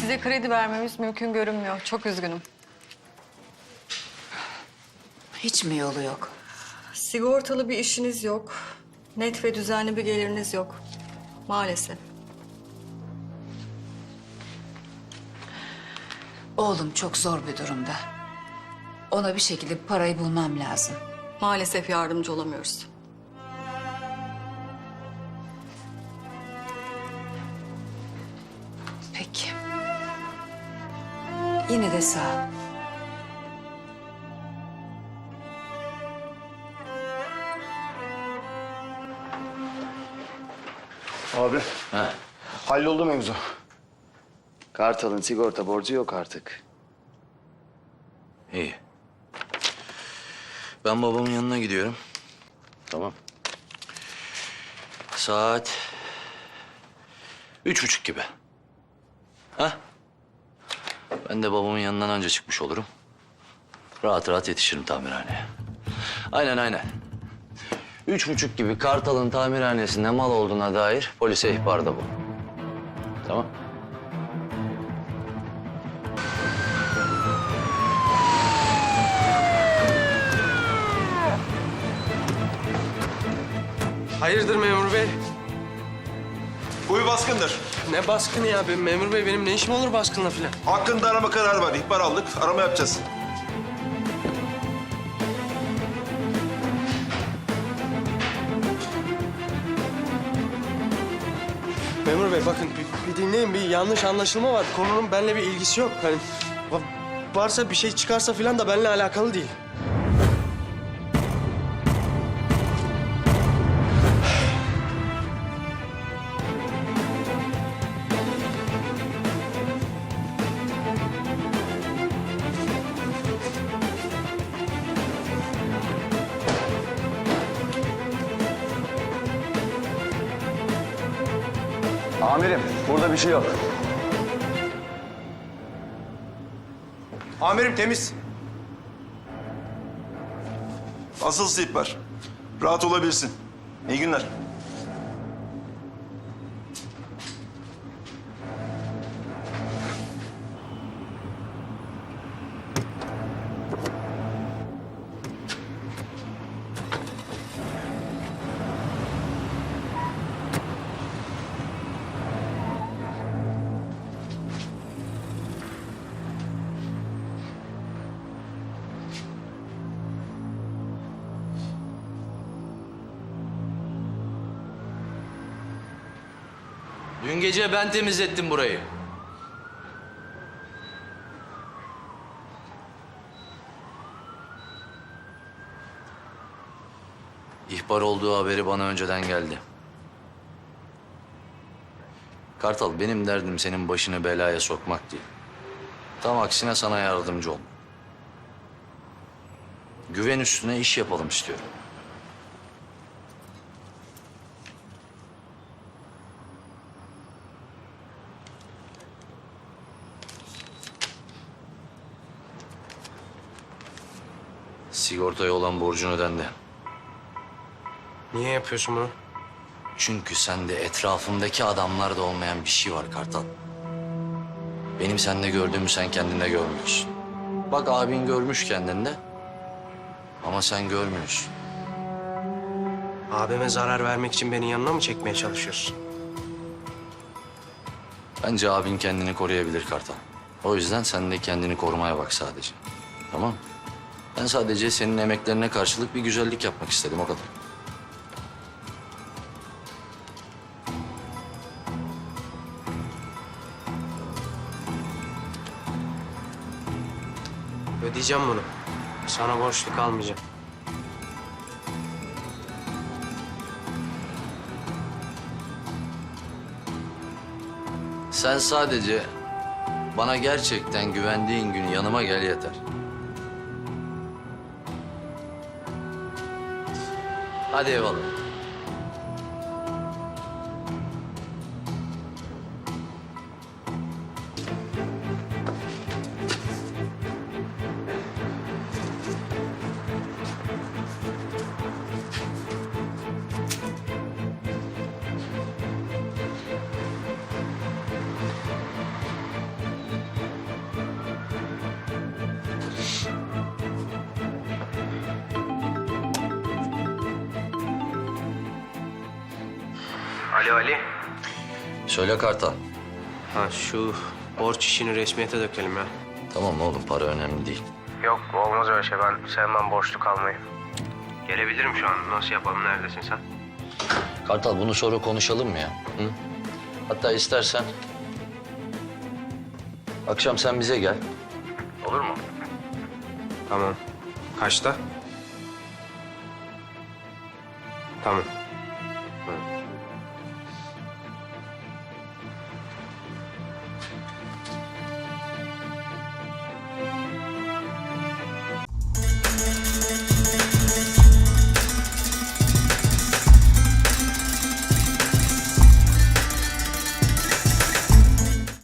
Size kredi vermemiz mümkün görünmüyor. Çok üzgünüm. Hiç mi yolu yok? Sigortalı bir işiniz yok. Net ve düzenli bir geliriniz yok. Maalesef. Oğlum çok zor bir durumda. Ona bir şekilde parayı bulmam lazım. Maalesef yardımcı olamıyoruz. Yine de sağ ol. Abi Ha. halloldu mevzu. Kartal'ın sigorta borcu yok artık. İyi. Ben babamın yanına gidiyorum. Tamam. Saat üç buçuk gibi. Ha? Ben de babamın yanından anca çıkmış olurum. Rahat rahat yetişirim tamirhaneye. Aynen aynen. Üç buçuk gibi Kartal'ın tamirhanesinde mal olduğuna dair polise ihbarda bu. Tamam. Hayırdır memur bey? Bir baskındır. Ne baskını ya? Ben, memur bey benim ne işim olur baskınla filan? Hakkında arama kararı var. İhbar aldık. Arama yapacağız. Memur bey bakın bir, bir dinleyin bir yanlış anlaşılma var. Konunun benimle bir ilgisi yok. Hani va- varsa bir şey çıkarsa filan da benimle alakalı değil. Amirim burada bir şey yok. Amirim temiz. Asılsız ihbar. Rahat olabilirsin. İyi günler. Dün gece ben temizlettim burayı. İhbar olduğu haberi bana önceden geldi. Kartal benim derdim senin başını belaya sokmak değil. Tam aksine sana yardımcı olmak. Güven üstüne iş yapalım istiyorum. Sigortaya olan borcun ödendi. Niye yapıyorsun bunu? Çünkü sende etrafındaki adamlarda olmayan bir şey var Kartal. Benim sende gördüğümü sen kendinde görmüyorsun. Bak abin görmüş kendinde. Ama sen görmüyorsun. Abime zarar vermek için beni yanına mı çekmeye çalışıyorsun? Bence abin kendini koruyabilir Kartal. O yüzden sen de kendini korumaya bak sadece. Tamam Ben sadece senin emeklerine karşılık bir güzellik yapmak istedim o kadar. Ödeyeceğim bunu. Sana borçlu kalmayacağım. Sen sadece bana gerçekten güvendiğin gün yanıma gel yeter. Hadi eyvallah. Alo Ali. Söyle Kartal. Ha şu borç işini resmiyete dökelim ya. Tamam oğlum para önemli değil. Yok olmaz öyle şey. Ben sevmem borçlu kalmayı. Gelebilirim şu an. Nasıl yapalım? Neredesin sen? Kartal bunu sonra konuşalım mı ya? Hı? Hatta istersen akşam sen bize gel. Olur mu? Tamam. Kaçta? Tamam.